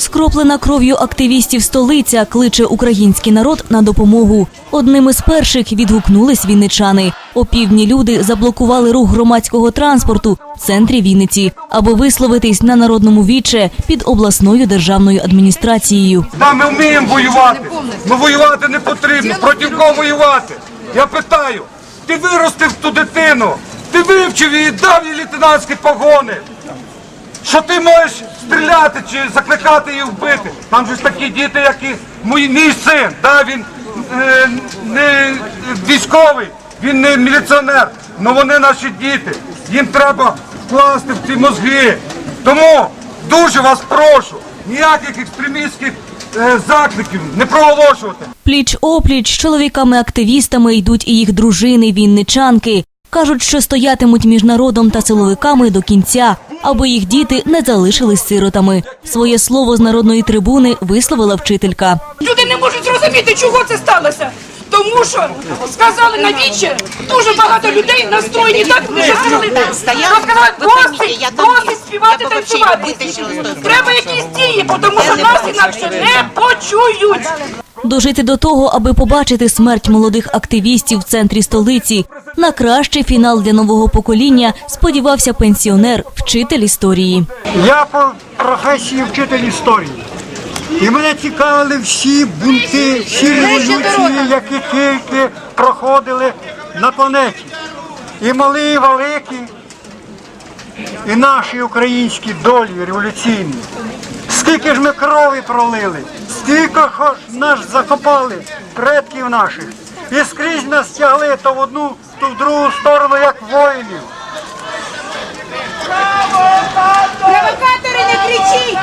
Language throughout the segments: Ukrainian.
Скроплена кров'ю активістів столиця кличе український народ на допомогу. Одним із перших відгукнулись вінничани. Опівдні люди заблокували рух громадського транспорту в центрі Вінниці, аби висловитись на народному віче під обласною державною адміністрацією. Да, ми вміємо воювати. Ну воювати не потрібно. Проти кого воювати? Я питаю, ти виростив ту дитину, ти вивчив її, дав їй лейтенантські погони. Що ти можеш стріляти чи закликати її вбити? Там же ж такі діти, як і мій, мій син. Да, він е, не військовий, він не міліціонер, але вони наші діти. Їм треба вкласти в ці мозги. Тому дуже вас прошу, ніяких екстремістських е, закликів не проголошувати. Пліч опліч чоловіками-активістами йдуть і їх дружини вінничанки. Кажуть, що стоятимуть між народом та силовиками до кінця, аби їх діти не залишились сиротами. Своє слово з народної трибуни висловила вчителька. Люди не можуть зрозуміти, чого це сталося. Тому що сказали на віче, дуже багато людей настроєні так, вони сказали, сказали, досить, досить співати, танцювати. Треба якісь дії, бо тому що нас інакше не почують. Дожити до того, аби побачити смерть молодих активістів в центрі столиці. На кращий фінал для нового покоління сподівався пенсіонер, вчитель історії. Я по професії вчитель історії. І мене цікавили всі бунти, всі революції, які тільки проходили на планеті. І малі, і великі, і наші українські долі революційні. Скільки ж ми крові пролили, скільки ж нас закопали, предків наших. І скрізь нас тягли то в одну, то в другу сторону, як воїнів. Провокатори не кричіть!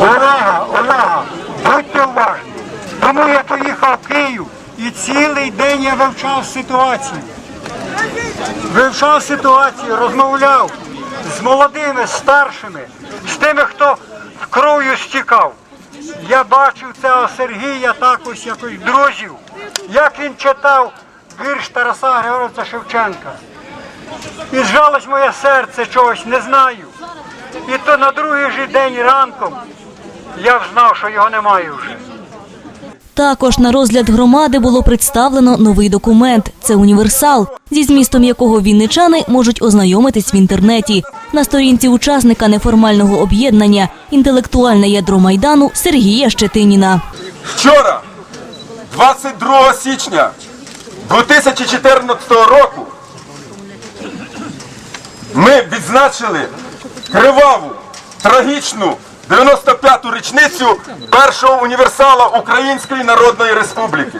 Увага, увага! Будьте уважні. Тому я поїхав в Київ і цілий день я вивчав ситуацію. Вивчав ситуацію, розмовляв з молодими, старшими, з тими, хто кров'ю стікав. Я бачив цього Сергія також якось друзів, як він читав вірш Тараса Григоровича Шевченка. І зжалось моє серце чогось, не знаю. І то на другий же день ранком я знав, що його немає вже. Також на розгляд громади було представлено новий документ. Це універсал, зі змістом якого вінничани можуть ознайомитись в інтернеті. На сторінці учасника неформального об'єднання інтелектуальне ядро майдану Сергія Щетиніна. Вчора, 22 січня 2014 року, ми відзначили криваву, трагічну 95-ту річницю першого універсала Української Народної Республіки.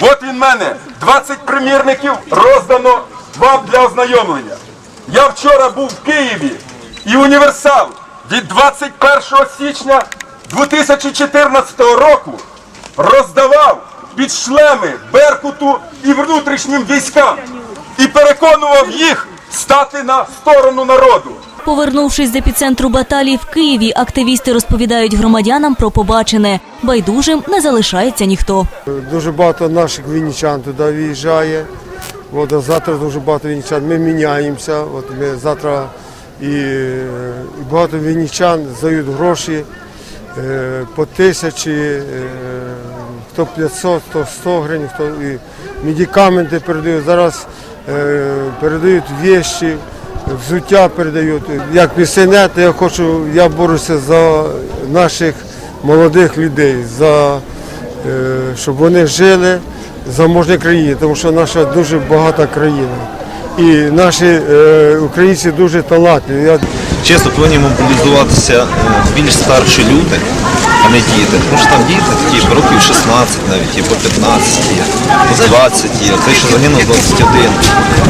От він мене, 20 примірників роздано вам для ознайомлення. Я вчора був в Києві і універсал від 21 січня 2014 року роздавав під шлеми Беркуту і внутрішнім військам і переконував їх стати на сторону народу. Повернувшись з епіцентру баталій в Києві, активісти розповідають громадянам про побачене. Байдужим не залишається ніхто. Дуже багато наших вінничан туди виїжджає. От, а завтра дуже багато вінничан. Ми міняємося. От ми завтра і, і багато вінничан здають гроші е, по тисячі, е, хто 500, хто 100 гривень, хто і медикаменти передають. Зараз е, передають вещі, взуття передають. Як пенсіонер, то я хочу, я борюся за наших молодих людей, за е, щоб вони жили в заможній країні, тому що наша дуже багата країна. І наші е, українці дуже талантливі. Чесно, повинні мобілізуватися е, більш старші люди, а не діти. Тому що там діти такі років 16 навіть, є по 15 є, по 20 є. Той, що загинув 21.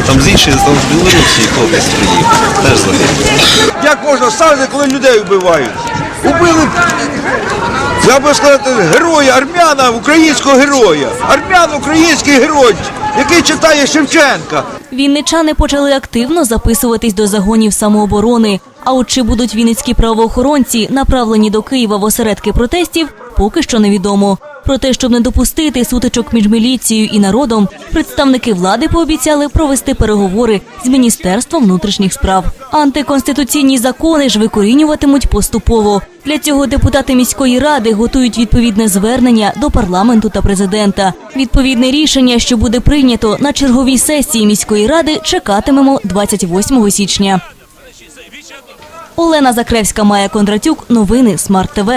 Там з іншої, там з Білорусі хлопець приїхав, теж загинув. Як можна ставити, коли людей вбивають? Убили, я би сказати, героя, армяна, українського героя. Армян, український герой, який читає Шевченка. Вінничани почали активно записуватись до загонів самооборони. А от чи будуть вінницькі правоохоронці направлені до Києва в осередки протестів, поки що невідомо. Проте, щоб не допустити сутичок між міліцією і народом, представники влади пообіцяли провести переговори з міністерством внутрішніх справ. Антиконституційні закони ж викорінюватимуть поступово. Для цього депутати міської ради готують відповідне звернення до парламенту та президента. Відповідне рішення, що буде прийнято на черговій сесії міської ради, чекатимемо 28 січня. Олена Закревська, Майя Кондратюк. Новини Смарт ТВ.